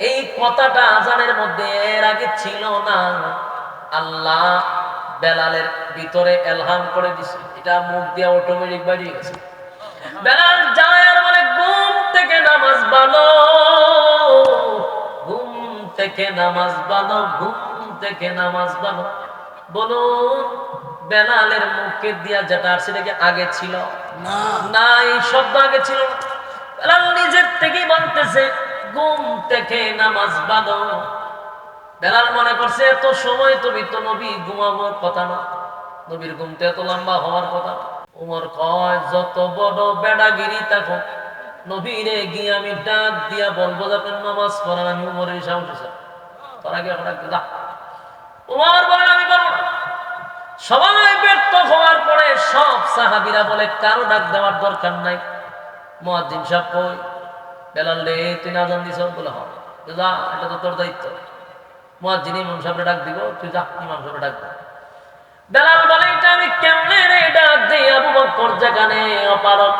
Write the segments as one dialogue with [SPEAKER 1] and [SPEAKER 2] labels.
[SPEAKER 1] এই কথাটা আজানের মধ্যে এর আগে ছিল না। আল্লাহ বেলালের ভিতরে এলহাম করে দিছে। এটা মুখ দিয়ে অটোমেটিক বাড়িয়ে গেছে। বেলাল যায় আর বলে ঘুম থেকে নামাজ বানো ঘুম থেকে নামাজ বানো ঘুম থেকে নামাজ বানো বলুন বেলালের মুখে দিয়া যেটা আর সেটা কি আগে ছিল?
[SPEAKER 2] না।
[SPEAKER 1] না এই শব্দ আগে ছিল না। নিজের থেকেই বলতেছে, ঘুম থেকে নামাজ বাঁধো বেলাল মনে করছে, এত সময় তুমি তো নবী ঘুমাবার কথা না। নবীর ঘুমতে এত লম্বা হওয়ার কথা। উমর কয়, যত বড় বেড়াগিরি তখন নবীরে গিয়ে আমি ডাক দিয়া বলব যে আপনার নামাজ পড়ান আমি উমরের সাহস তারা গিয়ে আমরা যা উমর বলেন, আমি পারব সবাই ব্যর্থ হওয়ার পরে সব সাহাবিরা বলে, কারও ডাক দেওয়ার দরকার নাই। মুয়াজ্জিন সাহেব কই, বেলাল রে, তুই না জান দিছ বলে হ যা, এটা তো তোর দায়িত্ব। মুয়াজ্জিন ইমাম সাহেবরে ডাক দিব, তুই যা, ইমাম সাহেবরে ডাক দে। বেলাল বলে, এটা আমি কেমনে রে ডাক দেই? আবু বকর যেখানে অপারক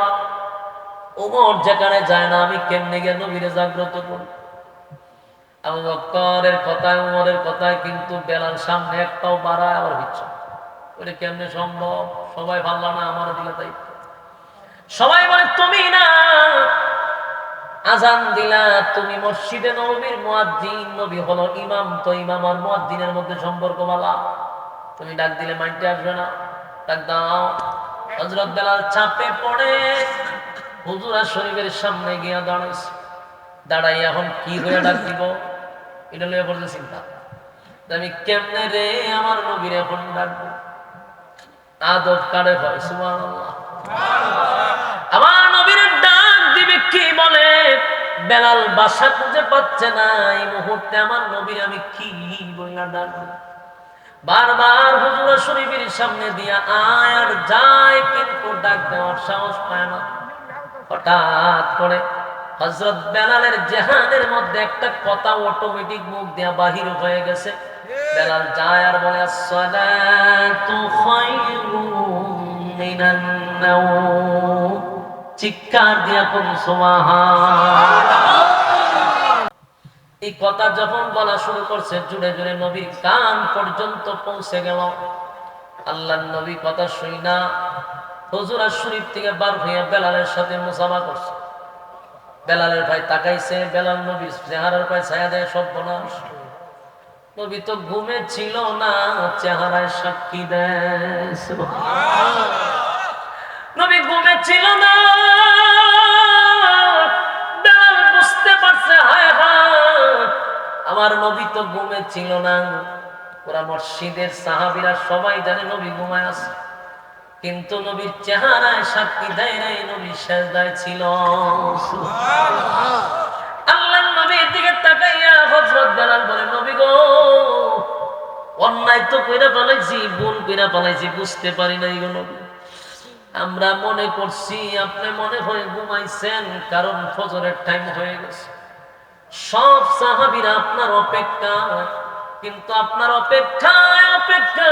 [SPEAKER 1] ওমর যেখানে যায় না, আমি কেমনে গিয়ে নবীরে জাগ্রত করি আবু বকরের কথায়, উমরের কথায় কিন্তু বেলাল সামনে একটাও বাড়ায় আবার হচ্ছে ওটা কেমনে সম্ভব? সবাই ভাবলাম না আমার দিলে দায়িত্ব সবাই বলে, তুমি না। আজান দিলা, তুমি মসজিদে নবীর মুয়াজ্জিন, নবী হলো ইমাম, তো ইমাম আর মুয়াজ্জিনের মধ্যে সম্পর্ক বালা তুমি ডাক দিলে মাইন্ডে আসবে না। ডাক দাও। হযরত বেলাল চাপে পড়ে, হুজুরা শরীফের সামনে গিয়া দাঁড়াইছে। দাঁড়াই এখন কি হয়ে ডাক দিব? এটা লয়ে পড়ছে চিন্তা। আমি কেমনে রে আমার নবীর এখন ডাকবো? আদব কারে হয়, সুবহানাল্লাহ। আমার নবীর ডাক দিবে কি বলে? বেলাল বাসা খুঁজে পাচ্ছে না। এই মুহূর্তে আমার নবীর আমি কি বইলা ডাক বারবার হুজুর শরীফের সামনে দিয়া আয় আর যায়, কিন্তু ডাক দেওয়ার সাহস পায় না। হঠাৎ করে হজরত বেলালের জেহানের মধ্যে একটা কথা অটোমেটিক মুখ দিয়া বাহির হয়ে গেছে। বেলাল যায় আর বলে, "আস-সালাতু খায়রুম মিনান নাওম।" চিৎকার দিয়া কোন এই কথা যখন বলা শুরু করছে, জুড়ে জুড়ে নবীর কান পর্যন্ত পৌঁছে গেল। আল্লাহ নবী কথা শুই না। হজুরা শরীফ থেকে বার হইয়া বেলালের সাথে মুসাফা করছে। বেলালের ভাই তাকাইছে, বেলাল নবী চেহারার পায় ছায়া দেয় সব বনাস নবী তো ঘুমে ছিল না, চেহারায় সাক্ষী দেয়। নবী ঘুমে ছিল না। বেলাল বুঝতে পারছে হায় হায়। আমার নবী তো ঘুমে ছিল না। ওরা মসজিদের সাহাবিরা সবাই জানে নবী ঘুমায় আছে। কিন্তু নবীর চেহারায় সাক্ষী দেয় নাই নবী সেজদায় ছিল। আল্লাহ নবীর দিকে তাকাইয়া হযরত বেলাল বলে নবী গো অন্যায় তো কইরা পালাইছি ভুল কইরা পালাইছি বুঝতে পারি নাই গো নবী। আমরা মনে করছি, আপনি মনে হয় ঘুমাইছেন, কারণ ফজরের টাইম হয়ে গেছে। সব সাহাবীরা আপনার অপেক্ষা, কিন্তু আপনার অপেক্ষায় অপেক্ষা।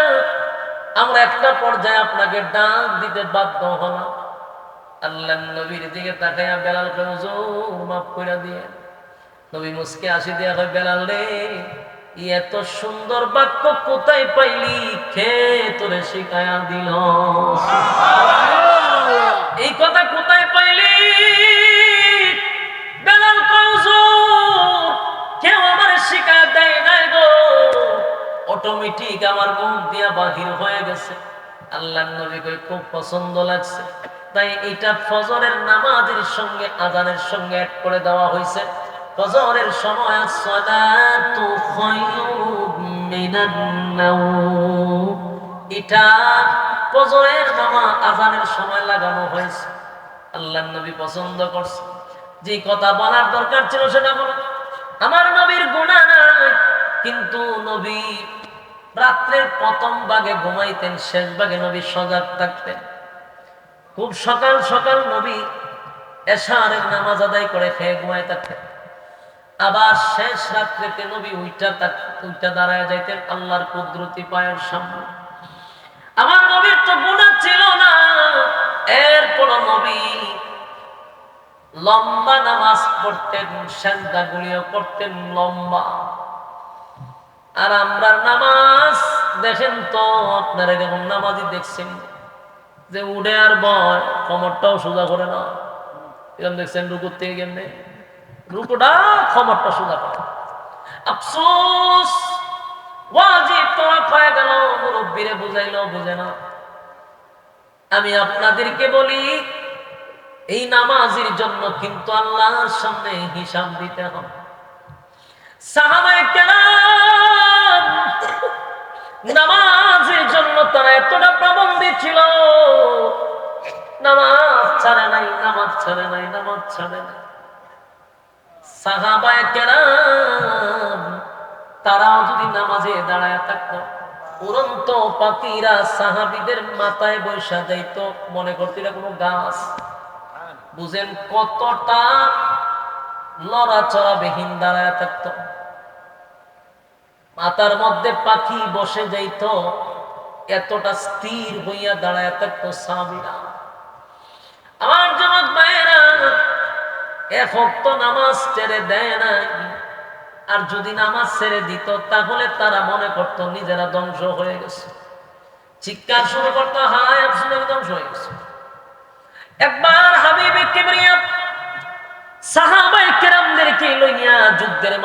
[SPEAKER 1] আমরা একটা পর্যায়ে আপনাকে ডাক দিতে বাধ্য হলাম। আল্লাহ নবীর দিকে তাকাইয়া বেলাল হুজুর, মাফ করে দিয়ে নবী মুসকে আসি দিয়া হয় বেলাল রে এত সুন্দর বাক্য কোথায় পাইলি? খে তোরে শিখায়া দিল? এই কথা কোথায় পাইলি? বেলাল কেউ আমার শিখায় দেয় নাই গো। অটোমেটিক আমার মুখ দিয়া বাহির হয়ে গেছে। আল্লাহ খুব পছন্দ লাগছে। তাই এটা নামাজের সঙ্গে, আজানের সঙ্গে এক করে দেওয়া হয়েছে ফজরের সময় সালাতু খায়রুম মিনান নাওম। এটা ফজরের নামাজ আজানের সময় লাগানো হয়েছে। আল্লাহ নবী পছন্দ করছে। যে কথা বলার দরকার ছিল সেটা বলে। আমার নবীর গুণা নাই, কিন্তু নবী রাত্রের প্রথম ভাগে ঘুমাইতেন, শেষ ভাগে নবী সজাগ থাকতেন। খুব সকাল সকাল নবী এশারের নামাজ আদায় করে খেয়ে ঘুমাই থাকতেন। আবার শেষ রাত্রেতে নবী উইটা থাক- উইটা দাঁড়ায় যাইতেন আল্লাহর কুদরতি পায়ের সামনে। আমার নবীর তো গুণা ছিল না। এরপর নবী লম্বা নামাজ পড়তেন সেন্দাগুলিও করতেন লম্বা। আর আমরা নামাজ দেখেন তো, আপনারা এরকম নামাজই দেখছেন। যে উঠে আর বয়, কমরটাও সোজা করে না। এরকম দেখছেন রুকুর থেকে কেমনে রুকুটা কমরটা সোজা করে। আফসোস, ওয়াজিব গেল, মুরব্বীরে বুঝাইলো, বুঝে না আমি আপনাদেরকে বলি, এই নামাজের জন্য কিন্তু আল্লাহর সামনে হিসাব দিতে হবে। নামাজের জন্য তারা এতটা পাবন্দি ছিল। নামাজ ছাড়ে নাই, নামাজ ছাড়ে নাই, নামাজ ছাড়ে নাই। তারাও যদি নামাজে দাঁড়ায় থাকতো, উড়ন্ত পাখিরা সাহাবিদের মাথায় বৈশা যাইতো। মনে এটা কোনো গাছ। বুঝেন কতটা লড়াচড়া বিহীন দাঁড়ায় থাকতো। মাথার মধ্যে পাখি বসে যাইত। এতটা স্থির হইয়া দাঁড়ায় থাকতো সাহাবিরা। আমার জমক এক নামাজ ছেড়ে দেয় না আর যদি নামাজ ছেড়ে দিত, তাহলে তারা মনে করত নিজেরা ধ্বংস হয়ে গেছে। চিৎকার শুরু করতো, হায় ধ্বংস হয়ে গেছে। একবার হাবিব যুদ্ধের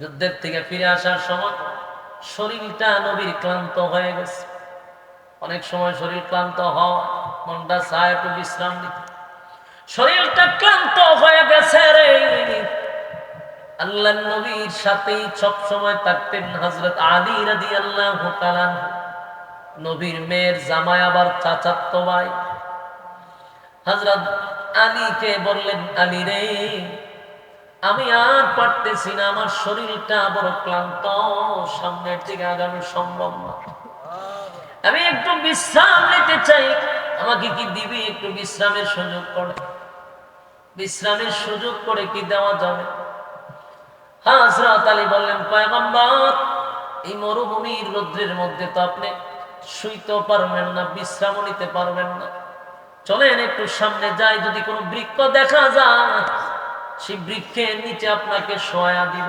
[SPEAKER 1] যুদ্ধের থেকে ফিরে আসার সময় শরীরটা ক্লান্ত হয়ে গেছে। অনেক সময় শরীর ক্লান্ত হয় মনটা চায় একটু বিশ্রাম নিতে। শরীরটা ক্লান্ত হয়ে গেছে রে। আল্লাহ নবীর সাথেই সব সময় থাকতেন হজরত আলী রাদি আল্লাহ নবীর মেয়ের জামাই আবার চাচাত্ত ভাই। হজরত আলীকে বললেন, আলী রে, আমি আর পারতেছি না, আমার শরীরটা বড় ক্লান্ত, সামনের দিকে আগানো সম্ভব না। আমি একটু বিশ্রাম নিতে চাই, আমাকে কি দিবি একটু বিশ্রামের সুযোগ করে? বিশ্রামের সুযোগ করে কি দেওয়া যাবে? হাজরত আলী বললেন, পয়গম্বর, এই মরুভূমির রৌদ্রের মধ্যে তো আপনি শুইতেও পারবেন না, বিশ্রামও নিতে পারবেন না। চলেন একটু সামনে যাই, যদি কোনো বৃক্ষ দেখা যায়, সেই বৃক্ষের নিচে আপনাকে সয়া দিব।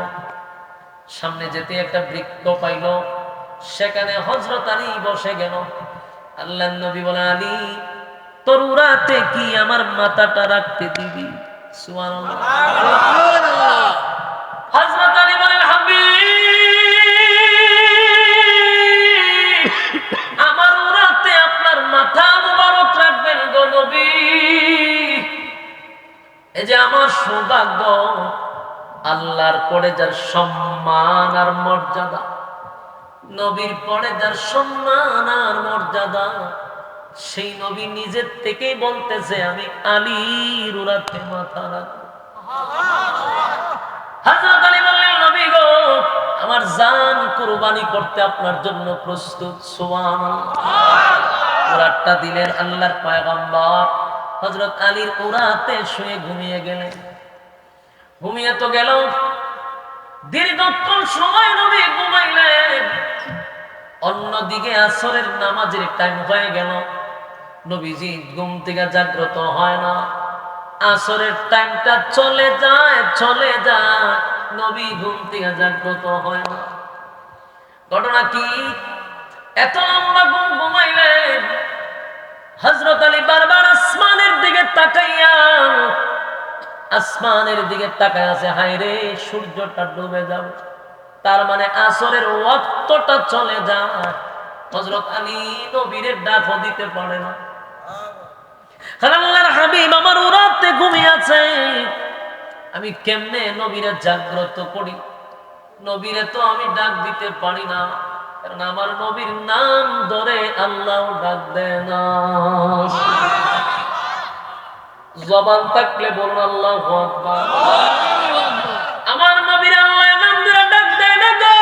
[SPEAKER 1] সামনে যেতে একটা বৃক্ষ পাইল, সেখানে হজরত আলী বসে গেল। আল্লাহ নবী বলে, আলী তোর উড়াতে কি আমার মাথাটা রাখতে দিবি? আমার উড়াতে আপনার মাথা মুবারক রাখবেন এই যে আমার সৌভাগ্য, আল্লাহর পরে যার সম্মান আর মর্যাদা, নবীর পরে যার সম্মান আর মর্যাদা সেই নবী নিজের থেকেই বলতেছে, আমি আলীর উড়াতে মাথা কুরবানি করতে আপনার জন্য প্রস্তুত। আলীর উরাতে শুয়ে ঘুমিয়ে ঘুমিয়ে তো গেল। সময় নবী অন্যদিকে আসরের নামাজের টাইম হয়ে গেল। নবীজি ঘুম থেকে জাগ্রত হয় না। আসরের টাইমটা চলে যায় চলে যায়। নবী ঘুম থেকে জাগ্রত হয় না। ঘটনা কি? এত লম্বা ঘুম হজরত আলী বারবার আসমানের দিকে তাকাইয়া, আসমানের দিকে তাকায় আছে হাই রে, সূর্যটা ডুবে যাবে তার মানে আসরের ওয়াক্তটা চলে যায়। হজরত আলী নবীরের ডাকও দিতে পারে না। আমি কেমনে নবীরে জাগ্রত করি? নবীরে তো আমি ডাক দিতে পারি না, কারণ আমার নবীর নাম ধরে আল্লাহ ডাক জবান থাকলে আল্লাহ আমার নবীর আল্লাহ নাম ধরে ডাক দেয় না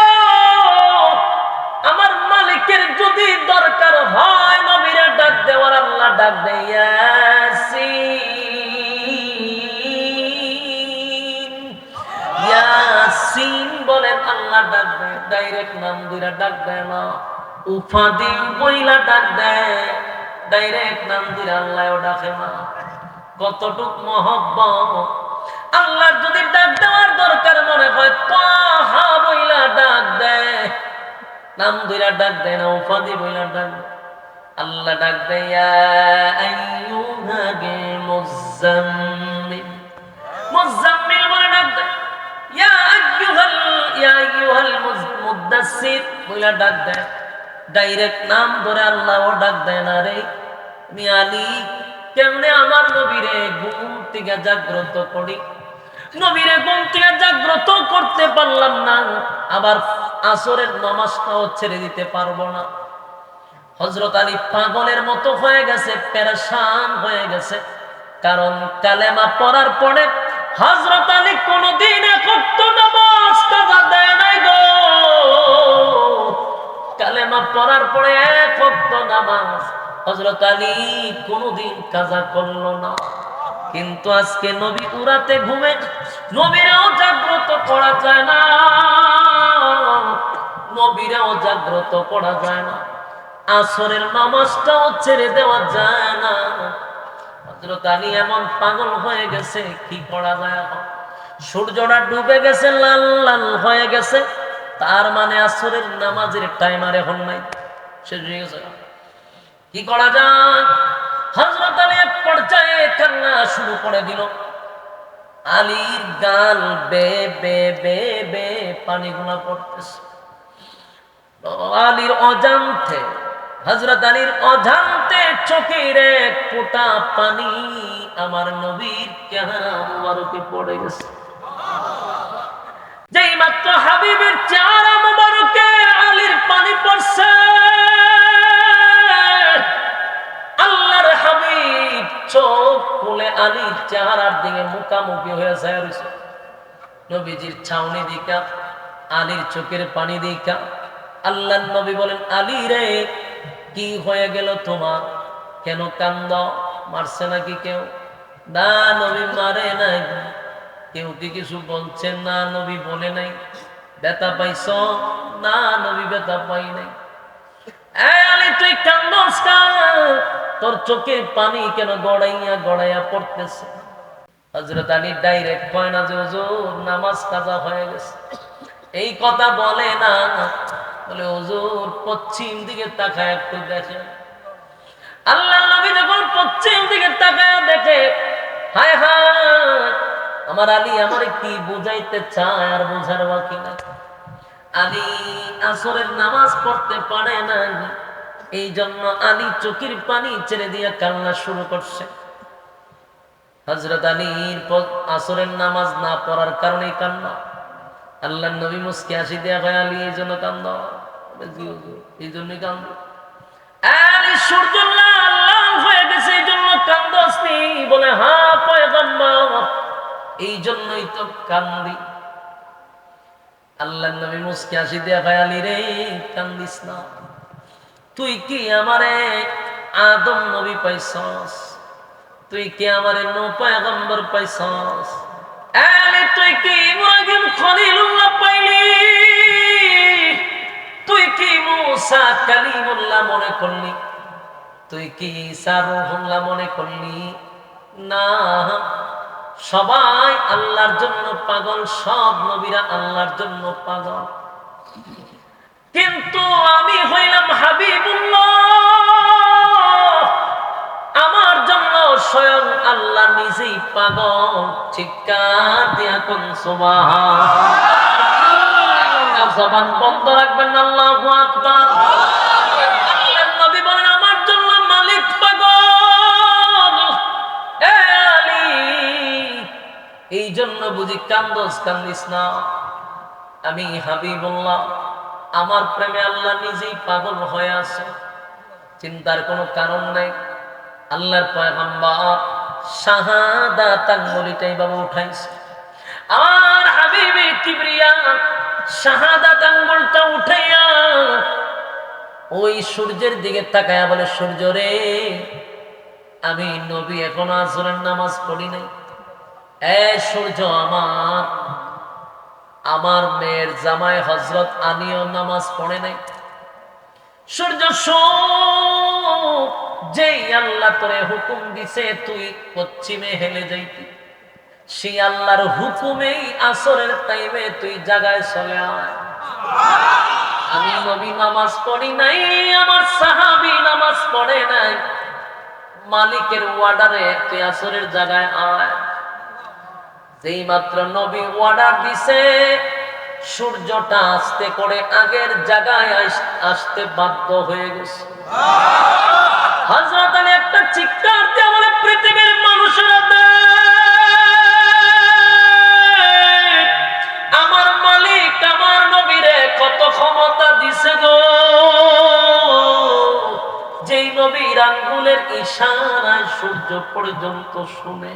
[SPEAKER 1] আমার মালিকের যদি দরকার হয়, নবীরে ডাক দেওয়ার আল্লাহ ডাক দেয়। আল্লাহ ডাক দেয় ডাইরেক্ট নাম ধরে ডাক দেয় না ডাক দেয় ডাইরেক্ট নাম ধরে আল্লাহ ডাকে না কতটুক মহব্বত। আল্লাহর যদি ডাক দেওয়ার দরকার মনে হয় তাহা বইলা ডাক দেয়। নাম দুইরা ডাক দেয় না, উপাধি বইলা ডাক। আল্লাহ ডাক দেয়, ইয়া আইয়ুহাল মুজাম্মিল মুজাম্মিল না জাগ্রত করি? নবীরে ঘুম থেকে জাগ্রত করতে পারলাম না। আবার আসরের নমাজটাও ছেড়ে দিতে পারব না। হজরত আলী পাগলের মতো হয়ে গেছে, পেরেশান হয়ে গেছে। কারণ কালেমা পড়ার পরে হজরত আলী কোনদিন একত্র নামাজ কালেমা পড়ার পরে একত্র নামাজ। হজরত আলী কোনদিন কাজা করল না। কিন্তু আজকে নবী উড়াতে ঘুমে, নবীরাও জাগ্রত করা যায় না। নবীরাও জাগ্রত করা যায় না। আসরের নামাজটাও ছেড়ে দেওয়া যায় না। হজরত আলী এমন পাগল হয়ে গেছে, কি করা যায় সূর্যটা ডুবে গেছে, লাল লাল হয়ে গেছে। তার মানে আসরের নামাজের টাইম আর এখন নাই। শেষ হয়ে গেছে। কি করা যায়? হজরত আলী এক পর্যায়ে কান্না শুরু করে দিল। আলীর গাল বে বে বে বে পানিগুলা পড়তেছে। আলীর অজান্তে হজরত আলীর অজান্তে চোখের এক ফোঁটা পানি আমার নবীর মুবারকে পড়ে গেছে। যেই হাবিবের চেহারা মুবারকে আলীর পানি পড়ছে, আল্লাহর হাবিব চোখ খুলে আলীর চেহারার দিকে মুখামুখি হয়ে যায় নবীজির ছাউনি দিকা, আলীর চোখের পানি দিকা। আল্লাহ নবী বলেন, আলী রে, কি হয়ে গেল তোমার? কেন কান্দ? মারছে নাকি কেউ? না, নবী মারে নাই। কেউ কি কিছু বলছেন না নবী বলে নাই, ব্যথা পাইছ? না নবী, ব্যথা পাই নাই। তুই কান্দস তোর চোখে পানি কেন গড়াইয়া গড়াইয়া পড়তেছে? হজরত আলী ডাইরেক্ট কয় না যে, হুজুর, নামাজ কাজা হয়ে গেছে। এই কথা বলে না, বলে, হুজুর, পশ্চিম দিকে তাকায় একটু দেখে আল্লাহ নবী যখন পশ্চিম দিকে তাকায় দেখে, হায় হায় আমার আলী আমার কি বুঝাইতে চায় আর বোঝার বাকি না আলী আসরের নামাজ পড়তে পারে না এই জন্য আলী চোখের পানি ছেড়ে দিয়ে কান্না শুরু করছে। হজরত আলীর আসরের নামাজ না পড়ার কারণে কান্না। আল্লাহ নবী মুসকে আসি দেয়া হয়, আলী এই জন্য কান্দ। এই জন্যই কান্দ। সূর্য হয়ে গেছে, এই জন্য কান্দসনি বলে হা পয়গম্বর। এই জন্যই তো কান্দি। আল্লাহ নবী মুসকে আসি ভাই আলী রে, কান্দিস না। তুই কি আমারে আদম নবী পাইছস? তুই কি আমারে নো পয়গম্বর পাইছস? আলী তুই কি ইব্রাহিম খলিলুল্লাহ পাইলি? তুই কি মুসা কালিমুল্লাহ মনে করলি? তুই কি ঈসা রুহুল্লাহ মনে করলি? না। সবাই আল্লাহর জন্য পাগল, সব নবীরা আল্লাহর জন্য পাগল। কিন্তু আমি হইলাম হাবিবুল্লাহ। আমার জন্য স্বয়ং আল্লাহ নিজেই পাগল। চিৎকার দিয়া কোন বন্ধ রাখবেন, আল্লাহ আকবার। এই জন্য বুঝি কান্দস, কান্দিস না। আমি হাবিবুল্লাহ, আমার প্রেমে আল্লাহ নিজেই পাগল হয়ে আছে। চিন্তার কোনো কারণ নাই। আল্লাহর পয়গম্বর শাহাদাত আঙ্গুলিটাই বাবা উঠাইছে। আমার হাবিবে কিবরিয়া শাহাদাত আঙ্গুলটা উঠাইয়া ওই সূর্যের দিকে তাকায়া বলে, সূর্য রে, আমি নবী এখনও আসরের নামাজ পড়ি নাই। সূর্য আমার। আমার মেয়ের জামাই হজরত আনিও নামাজ পড়ে নাই। সূর্য যেই আল্লাহ তোরে হুকুম দিছে, তুই পশ্চিমে হেলে যাইতি। সেই আল্লাহর হুকুমেই আসরের টাইমে তুই জায়গায় চলে আয়। আমি নবী নামাজ পড়ি নাই, আমার সাহাবি নামাজ পড়ে নাই। মালিকের ওয়ার্ডারে তুই আসরের জায়গায় আয়। যেই মাত্র নবী অর্ডার দিছে, সূর্যটা আস্তে করে আগের জায়গায় আসতে বাধ্য হয়ে গেছে। হযরত আলী একটা চিৎকার দিয়ে পৃথিবীর আমার মালিক, আমার নবীরে কত ক্ষমতা দিছে গো। যেই নবীর আঙ্গুলের ইশারায় সূর্য পর্যন্ত শুনে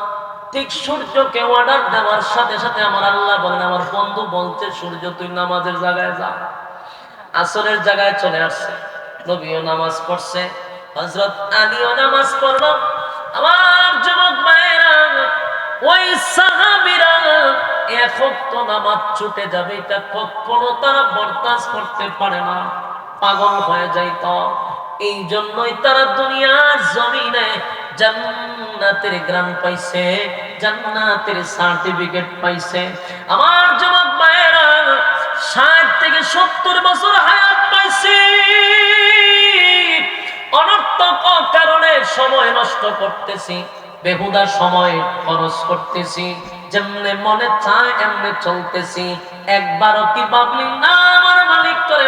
[SPEAKER 1] ঠিক সূর্যকে অর্ডার দেওয়ার সাথে সাথে আমার আল্লাহ বলেন, আমার বন্ধু বলছে, সূর্য, তুই নামাজের জায়গায় যা। আসরের জায়গায় চলে আসছে। নবীও নামাজ পড়ছে, হযরত আলীও নামাজ পড়ল। আমার যুবক ভাইয়েরা, ওই সাহাবীরা, এক ওয়াক্ত নামাজ ছুটে যাবে, এটা কখনো তারা বরদাস্ত করতে পারে না। পাগল হয়ে যাইত। এই জন্যই তারা দুনিয়ার জমিনে জান্নাতের গ্রাম পাইছে, জান্নাতের সার্টিফিকেট পাইছে। আমার যুবক ভাইয়েরা, ষাট থেকে সত্তর বছর হায়াত পাইছি। অনর্থক কারণে সময় নষ্ট করতেছি, বেহুদা সময় খরচ করতেছি, যেমনে মনে চায়, এমনে চলতেছি। একবারও কি ভাবলি না আমার মালিক করে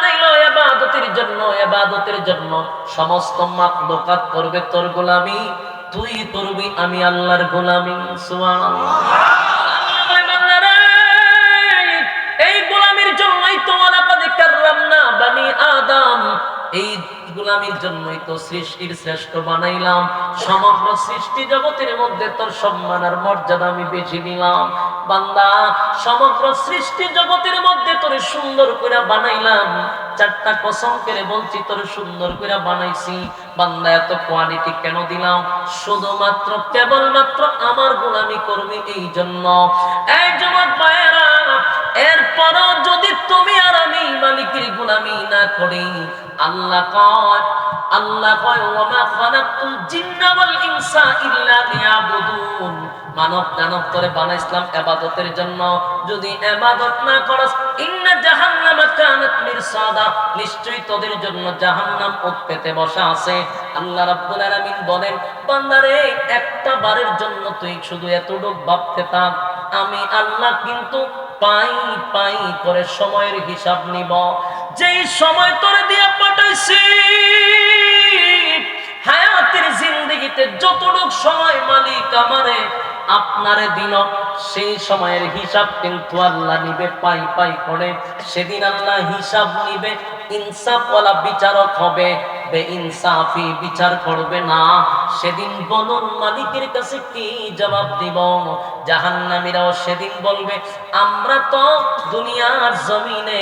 [SPEAKER 1] ইবাদতের জন্য ইবাদতের জন্য সমস্ত মাখলুকাত করবে তোর গোলামি, তুই করবি আমি আল্লাহর গোলামি, সুবহানাল্লাহ। এই গোলামির জন্যই তো সৃষ্টির শ্রেষ্ঠ বানাইলাম। সমগ্র সৃষ্টি জগতের মধ্যে তোর সম্মান আর মর্যাদা আমি বেশি দিলাম বান্দা, সমগ্র সৃষ্টি জগতের মধ্যে তোরে সুন্দর করে বানাইলাম। চারটা কসম করে বলছি, তোর সুন্দর করে বানাইছি। বান্দা, এত কোয়ালিটি কেন দিলাম? শুধুমাত্র, কেবলমাত্র আমার গোলামি করবি এই জন্য এই পায়েরা এরপরও যদি তুমি আর আমি মালিকের গোলামি না করি, আল্লাহ কয় আল্লাহ কয় জিন্না ওয়াল ইনসা ইল্লা লিয়াবুদুন। মানব দানব করে বানাইছিলাম ইবাদতের জন্য যদি ইবাদত না করস, ইন্না জাহান্নামা কানাত মিরসাদা। নিশ্চয়ই তোদের জন্য জাহান্নাম উৎপেতে বসা আছে। আল্লাহ রাব্বুল আলামিন বলেন, বান্দারে, একটা বারের জন্য তুই শুধু এতটুক ভাবতে থাক আমি আল্লাহ কিন্তু পাই পাই করে সময়ের হিসাব নিব। যেই সময় তোরে দিয়া পাঠাইছি, হায়াতের জিন্দগিতে যতটুক সময় মালিক আমারে আপনারে দিল। সেই সময়ের হিসাব কিন্তু আল্লাহ নিবে, পাই পাই করে। সেদিন আল্লাহ হিসাব নিবে, ইনসাফওয়ালা বিচারক হবে। বেইনসাফি বিচার করবে না। সেদিন বলুন, মালিকের কাছে কি জবাব দিব? জাহান্নামীরাও সেদিন বলবে, আমরা তো দুনিয়ার জমিনে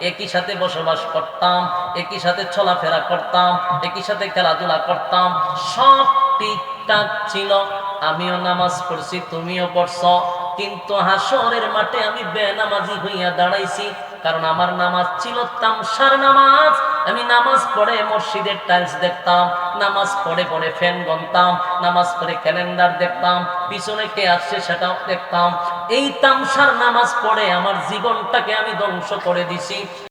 [SPEAKER 1] একই সাথে বসবাস করতাম, একই সাথে চলাফেরা করতাম, একই সাথে খেলাধুলা করতাম। সব ঠিকঠাক ছিল। আমিও নামাজ পড়ছি, তুমিও পড়ছ। কিন্তু হাসরের মাঠে আমি বেনামাজি হইয়া দাঁড়াইছি, কারণ আমার নামাজ ছিল তামসার নামাজ। আমি নামাজ পড়ে মসজিদের টাইলস দেখতাম, নামাজ পড়ে পড়ে ফ্যান গনতাম, নামাজ পড়ে ক্যালেন্ডার দেখতাম, পিছনে কে আসছে সেটাও দেখতাম। এই তামসার নামাজ পড়ে আমার জীবনটাকে আমি ধ্বংস করে দিছি।